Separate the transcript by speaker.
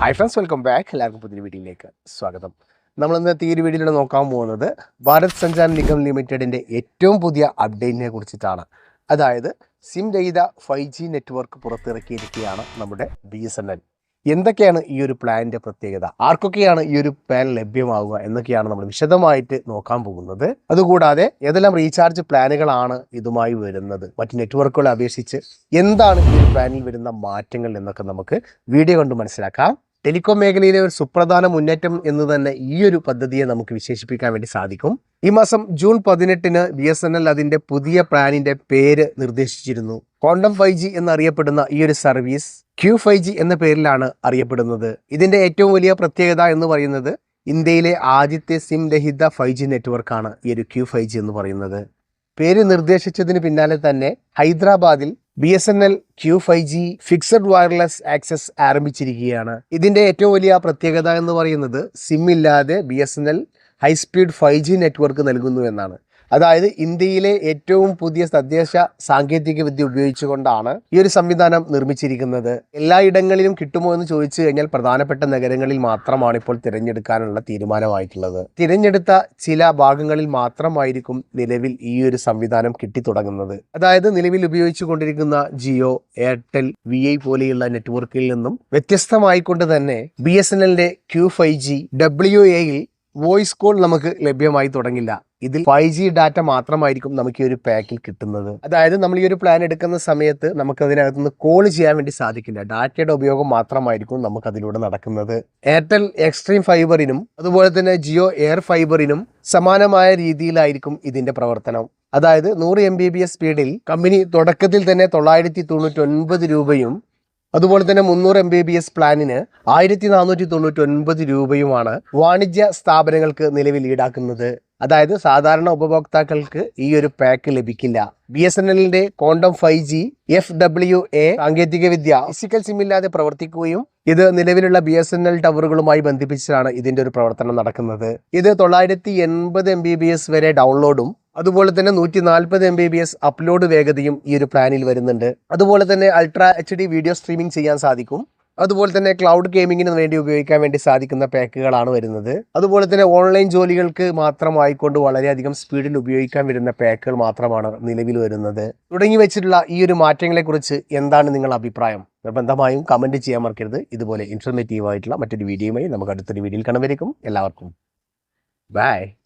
Speaker 1: Hi friends welcome back എല്ലാവർക്കും പുതിയ വീഡിയോയിലേക്ക് സ്വാഗതം. നമ്മൾ ഇന്നത്തെ ഈ ഒരു വീഡിയോയിൽ നോക്കാൻ പോകുന്നത് ഭാരത് സഞ്ചാർ നിഗം ലിമിറ്റഡിന്റെ ഏറ്റവും പുതിയ അപ്ഡേറ്റിനെ കുറിച്ചിട്ടാണ്. അതായത് സിം രഹിത ഫൈവ് ജി നെറ്റ്വർക്ക് പുറത്തിറക്കിയിരിക്കുകയാണ് നമ്മുടെ ബി എസ് എൻ എൽ എന്തൊക്കെയാണ് ഈ ഒരു പ്ലാനിന്റെ പ്രത്യേകത? ആർക്കൊക്കെയാണ് ഈ ഒരു പ്ലാൻ ലഭ്യമാവുക എന്നൊക്കെയാണ് നമ്മൾ വിശദമായിട്ട് നോക്കാൻ പോകുന്നത്. അതുകൂടാതെ ഏതെല്ലാം റീചാർജ് പ്ലാനുകളാണ് ഇതുമായി വരുന്നത്? മറ്റ് നെറ്റ്വർക്കുകളെ അപേക്ഷിച്ച് എന്താണ് ഈ ഒരു പ്ലാനിൽ വരുന്ന മാറ്റങ്ങൾ എന്നൊക്കെ നമുക്ക് വീഡിയോ കൊണ്ട് മനസ്സിലാക്കാം. ടെലികോം മേഖലയിലെ ഒരു സുപ്രധാന മുന്നേറ്റം എന്ന് തന്നെ ഈ ഒരു പദ്ധതിയെ നമുക്ക് വിശേഷിപ്പിക്കാൻ വേണ്ടി സാധിക്കും. ഈ മാസം ജൂൺ പതിനെട്ടിന് ബി എസ് എൻ എൽ അതിന്റെ പുതിയ പ്ലാനിന്റെ പേര് നിർദ്ദേശിച്ചിരുന്നു. ക്വാണ്ടം ഫൈവ് ജി എന്നറിയപ്പെടുന്ന ഈ ഒരു സർവീസ് ക്യൂ ഫൈവ് ജി എന്ന പേരിലാണ് അറിയപ്പെടുന്നത്. ഇതിന്റെ ഏറ്റവും വലിയ പ്രത്യേകത എന്ന് പറയുന്നത് ഇന്ത്യയിലെ ആദ്യത്തെ സിം രഹിത ഫൈവ് ജി നെറ്റ്വർക്കാണ് ഈ ഒരു ക്യൂ ഫൈവ് ജി എന്ന് പറയുന്നത്. പേര് നിർദ്ദേശിച്ചതിന് പിന്നാലെ തന്നെ ഹൈദരാബാദിൽ B S N L Q five G fixed wireless access ആരംഭിച്ചിരിക്കുകയാണ്. ഇതിന്റെ ഏറ്റവും വലിയ പ്രത്യേകത എന്ന് പറയുന്നത് സിം ഇല്ലാതെ B S N L high speed five G network നൽകുന്നു എന്നാണ്. അതായത് ഇന്ത്യയിലെ ഏറ്റവും പുതിയ തദ്ദേശ സാങ്കേതിക വിദ്യ ഉപയോഗിച്ചുകൊണ്ടാണ് ഈ ഒരു സംവിധാനം നിർമ്മിച്ചിരിക്കുന്നത്. എല്ലായിടങ്ങളിലും കിട്ടുമോ എന്ന് ചോദിച്ചു കഴിഞ്ഞാൽ പ്രധാനപ്പെട്ട നഗരങ്ങളിൽ മാത്രമാണ് ഇപ്പോൾ തിരഞ്ഞെടുക്കാനുള്ള തീരുമാനമായിട്ടുള്ളത്. തിരഞ്ഞെടുത്ത ചില ഭാഗങ്ങളിൽ മാത്രമായിരിക്കും നിലവിൽ ഈ ഒരു സംവിധാനം കിട്ടിത്തുടങ്ങുന്നത്. അതായത് നിലവിൽ ഉപയോഗിച്ചുകൊണ്ടിരിക്കുന്ന ജിയോ എയർടെൽ വി ഐ പോലെയുള്ള നെറ്റ്വർക്കിൽ നിന്നും വ്യത്യസ്തമായിക്കൊണ്ട് തന്നെ ബി എസ് എൻ എല്ലിന്റെ ക്യൂ ഫൈവ് ജി ഡബ്ല്യു എയിൽ വോയിസ് കോൾ നമുക്ക് ലഭ്യമായി തുടങ്ങില്ല. ഇതിൽ ഫൈവ് ജി ഡാറ്റ മാത്രമായിരിക്കും നമുക്ക് ഈ ഒരു പാക്കിൽ കിട്ടുന്നത്. അതായത് നമ്മൾ ഈ ഒരു പ്ലാൻ എടുക്കുന്ന സമയത്ത് നമുക്ക് അതിനകത്തുനിന്ന് കോൾ ചെയ്യാൻ വേണ്ടി സാധിക്കില്ല. ഡാറ്റയുടെ ഉപയോഗം മാത്രമായിരിക്കും നമുക്ക് അതിലൂടെ നടക്കുന്നത്. എയർടെൽ എക്സ്ട്രീം ഫൈബറിനും അതുപോലെ തന്നെ ജിയോ എയർ ഫൈബറിനും സമാനമായ രീതിയിലായിരിക്കും ഇതിന്റെ പ്രവർത്തനം. അതായത് നൂറ് എം ബി ബി എസ് സ്പീഡിൽ കമ്പനി തുടക്കത്തിൽ തന്നെ തൊള്ളായിരത്തി തൊണ്ണൂറ്റി ഒൻപത് രൂപയും അതുപോലെ തന്നെ മുന്നൂറ് എം ബി ബി എസ് പ്ലാനിന് ആയിരത്തി നാനൂറ്റി തൊണ്ണൂറ്റി ഒൻപത് രൂപയുമാണ് വാണിജ്യ സ്ഥാപനങ്ങൾക്ക് നിലവിൽ ഈടാക്കുന്നത്. അതായത് സാധാരണ ഉപഭോക്താക്കൾക്ക് ഈ ഒരു പാക്ക് ലഭിക്കില്ല. ബി എസ് എൻ എല്ലിന്റെ quantum five G F W A സാങ്കേതിക വിദ്യ ഫിസിക്കൽ സിം ഇല്ലാതെ പ്രവർത്തിക്കുകയും ഇത് നിലവിലുള്ള ബി എസ് എൻ എൽ ടവറുകളുമായി ബന്ധിപ്പിച്ചാണ് ഇതിന്റെ ഒരു പ്രവർത്തനം നടക്കുന്നത്. ഇത് തൊള്ളായിരത്തി എൺപത് എം ബി ബി എസ് വരെ ഡൗൺലോഡും അതുപോലെ തന്നെ നൂറ്റി നാൽപ്പത് M B B S upload വേഗതയും ഈ ഒരു പ്ലാനിൽ വരുന്നുണ്ട്. അതുപോലെ തന്നെ ultra H D video streaming ചെയ്യാൻ സാധിക്കും. അതുപോലെ തന്നെ ക്ലൗഡ് ഗെയിമിങ്ങിന് വേണ്ടി ഉപയോഗിക്കാൻ വേണ്ടി സാധിക്കുന്ന പാക്കുകളാണ് വരുന്നത്. അതുപോലെ തന്നെ ഓൺലൈൻ ജോലികൾക്ക് മാത്രമായിക്കൊണ്ട് വളരെയധികം സ്പീഡിൽ ഉപയോഗിക്കാൻ വരുന്ന പാക്കുകൾ മാത്രമാണ് നിലവിൽ വരുന്നത്. തുടങ്ങി വെച്ചിട്ടുള്ള ഈ ഒരു മാറ്റങ്ങളെക്കുറിച്ച് എന്താണ് നിങ്ങളുടെ അഭിപ്രായം? നിർബന്ധമായും കമന്റ് ചെയ്യാൻ മറക്കരുത്. ഇതുപോലെ ഇൻഫർമേറ്റീവ് ആയിട്ടുള്ള മറ്റൊരു വീഡിയോയുമായി നമുക്ക് അടുത്തൊരു വീഡിയോയിൽ കാണുമായിരിക്കും എല്ലാവർക്കും. ബൈ